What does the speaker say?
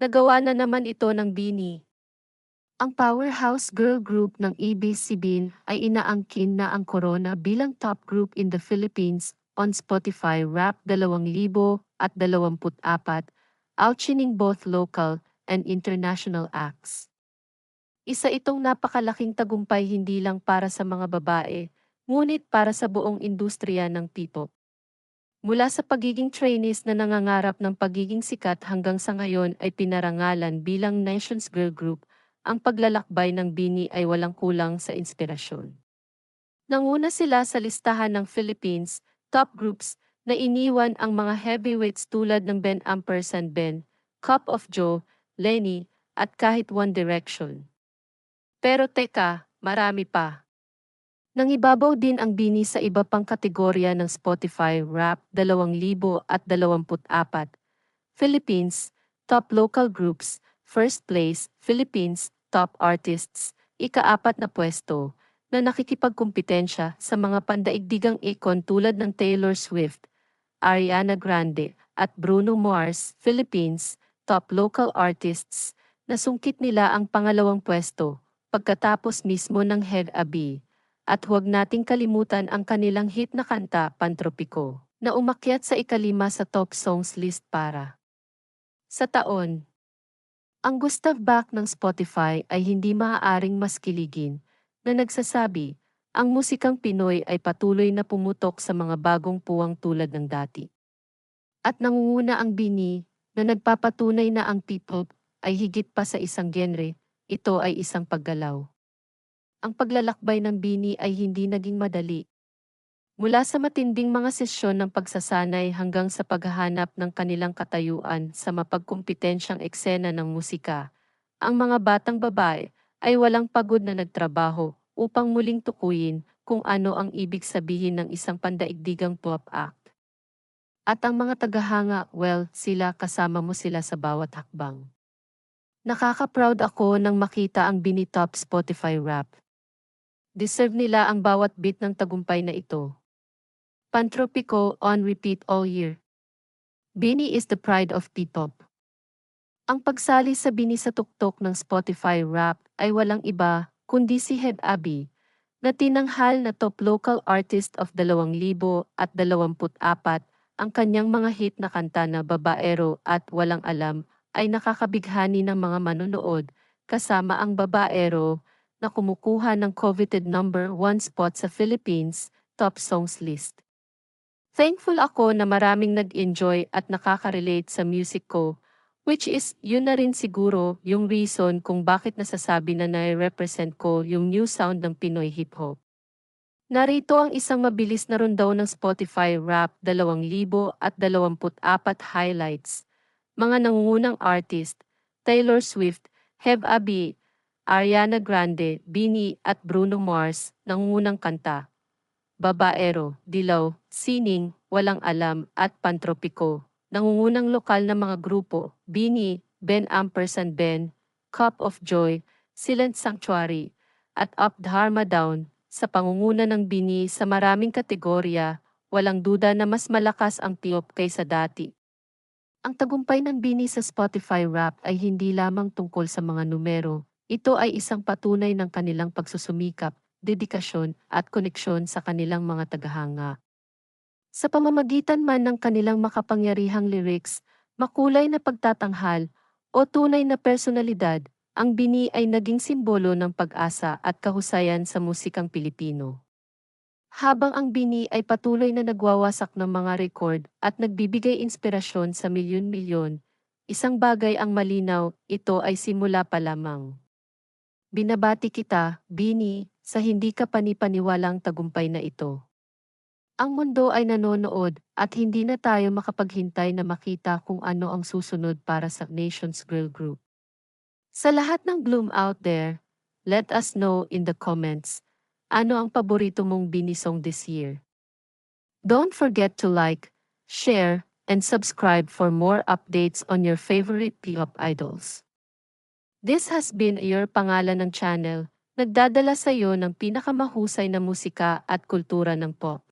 Nagawa na naman ito ng Bini. Ang powerhouse girl group ng ABS-CBN ay inaangkin na ang Corona bilang top group in the Philippines on Spotify Rap 2024, outshining both local and international acts. Isa itong napakalaking tagumpay hindi lang para sa mga babae, ngunit para sa buong industriya ng P-pop. Mula sa pagiging trainees na nangangarap ng pagiging sikat hanggang sa ngayon ay pinarangalan bilang Nations Girl Group, ang paglalakbay ng Bini ay walang kulang sa inspirasyon. Nanguna sila sa listahan ng Philippines top groups na iniwan ang mga heavyweights tulad ng Ben Ampersand Ben, Cup of Joe, Lenny, at kahit One Direction. Pero teka, marami pa. Nangibabaw din ang bini sa iba pang kategorya ng Spotify Rap 2024, Philippines, Top Local Groups, First Place, Philippines, Top Artists, ikaapat na pwesto, na nakikipagkumpetensya sa mga pandaigdigang ikon tulad ng Taylor Swift, Ariana Grande, at Bruno Mars, Philippines, Top Local Artists, nasungkit nila ang pangalawang pwesto, pagkatapos mismo ng Head Abi. At huwag nating kalimutan ang kanilang hit na kanta, Pantropiko, na umakyat sa ikalima sa top songs list para. Sa taon, ang Gustav Bach ng Spotify ay hindi maaaring mas kiligin, na nagsasabi, ang musikang Pinoy ay patuloy na pumutok sa mga bagong puwang tulad ng dati. At nangunguna ang bini, na nagpapatunay na ang P-pop ay higit pa sa isang genre, ito ay isang paggalaw. Ang paglalakbay ng Bini ay hindi naging madali. Mula sa matinding mga sesyon ng pagsasanay hanggang sa paghahanap ng kanilang katayuan sa mapagkumpetensyang eksena ng musika, ang mga batang babae ay walang pagod na nagtrabaho upang muling tukuyin kung ano ang ibig sabihin ng isang pandaigdigang pop act. At ang mga tagahanga, well, sila kasama mo sila sa bawat hakbang. Nakaka-proud ako nang makita ang Bini Top Spotify Rap Deserve nila ang bawat bit ng tagumpay na ito. Pantropiko on repeat all year. Bini is the pride of P-pop. Ang pagsali sa Bini sa tuktok ng Spotify Rap ay walang iba kundi si Head Abi, na tinanghal na top local artist of 2024 ang kanyang mga hit na kanta na Babaero at Walang Alam ay nakakabighani ng mga manonood kasama ang Babaero na kumukuha ng coveted number 1 spot sa Philippines top songs list. Thankful ako na maraming nag-enjoy at nakaka-relate sa music ko, which is yun na rin siguro yung reason kung bakit nasasabi na nai-represent ko yung new sound ng Pinoy hip-hop. Narito ang isang mabilis na rundaw ng Spotify Rap 2024 highlights. Mga nangungunang artist, Taylor Swift, Heb Abi, Ariana Grande, Bini at Bruno Mars nangungunang kanta. Babaero, Dilaw, Sining, Walang Alam at Pantropiko. Nangungunang lokal na mga grupo, Bini, Ben Ampersand Ben, Cup of Joy, Silent Sanctuary, at Up Dharma Down sa pangunguna ng Bini sa maraming kategorya, walang duda na mas malakas ang tiop kaysa dati. Ang tagumpay ng Bini sa Spotify Rap ay hindi lamang tungkol sa mga numero, ito ay isang patunay ng kanilang pagsusumikap, dedikasyon at koneksyon sa kanilang mga tagahanga. Sa pamamagitan man ng kanilang makapangyarihang lyrics, makulay na pagtatanghal, o tunay na personalidad, ang bini ay naging simbolo ng pag-asa at kahusayan sa musikang Pilipino. Habang ang bini ay patuloy na nagwawasak ng mga record at nagbibigay inspirasyon sa milyon-milyon, isang bagay ang malinaw, ito ay simula pa lamang. Binabati kita, Bini, sa hindi ka panipaniwalang tagumpay na ito. Ang mundo ay nanonood at hindi na tayo makapaghintay na makita kung ano ang susunod para sa Nations Girl Group. Sa lahat ng Bloom out there, let us know in the comments ano ang paborito mong binisong this year. Don't forget to like, share, and subscribe for more updates on your favorite P-pop idols. This has been your pangalan ng channel, nagdadala sa iyo ng pinakamahusay na musika at kultura ng pop.